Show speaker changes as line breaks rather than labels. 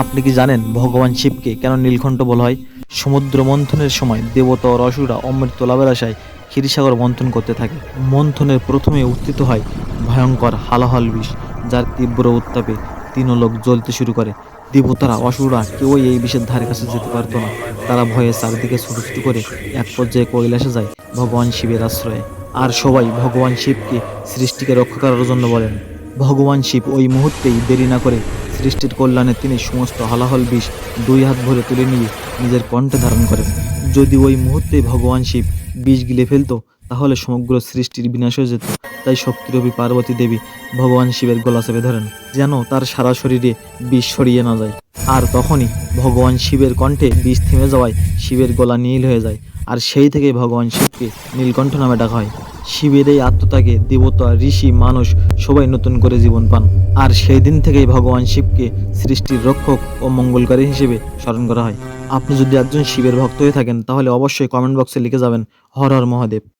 আপনি কি জানেন ভগবান শিবকে কেন নীলকণ্ঠ বলা হয়? সমুদ্র মন্থনের সময় দেবতা ও রসুরা অমৃত লাভের আশায় ক্ষীরসাগর মন্থন করতে থাকে। মন্থনের প্রথমে উত্থিত হয় ভয়ঙ্কর হালাহল বিষ, যার তীব্র উত্তাপে তিন লোক জ্বলতে শুরু করে। দেবতারা, অসুররা কেউই এই বিষের ধারে কাছে যেতে পারতো না। তারা ভয়ে চারিদিকে ছুটো ছুটো করে এক পর্যায়ে কৈলাসে যায় ভগবান শিবের আশ্রয়ে। আর সবাই ভগবান শিবকে সৃষ্টিকে রক্ষা করার জন্য বলেন। ভগবান শিব ওই মুহূর্তেই দেরি না করে সৃষ্টির কল্যাণে তিনি সমস্ত হলাহল বিষ দুই হাত ভরে তুলে নিয়ে নিজের কণ্ঠে ধারণ করেন। যদি ওই মুহূর্তে ভগবান শিব বিষ গিলে ফেলতো, তাহলে সমগ্র সৃষ্টির বিনাশ হয়ে যেত। তাই শক্তিরূপী পার্বতী দেবী ভগবান শিবের গলা চেপে ধরেন, যেন তার সারা শরীরে বিষ সরিয়ে না যায়। আর তখনই ভগবান শিবের কণ্ঠে বিষ থেমে যাওয়ায় শিবের গলা নীল হয়ে যায়, আর সেই থেকেই ভগবান শিবকে নীলকণ্ঠ নামে ডাকা হয়। শিবের এই আত্মত্যাগে দেবতা, ঋষি, মানুষ সবাই নতুন করে জীবন পান। আর সেই দিন থেকেই ভগবান শিবকে সৃষ্টির রক্ষক ও মঙ্গলকারী হিসেবে স্মরণ করা হয়। আপনি যদি একজন শিবের ভক্ত হয়ে থাকেন, তাহলে অবশ্যই কমেন্ট বক্সে লিখে যাবেন হর হর মহাদেব।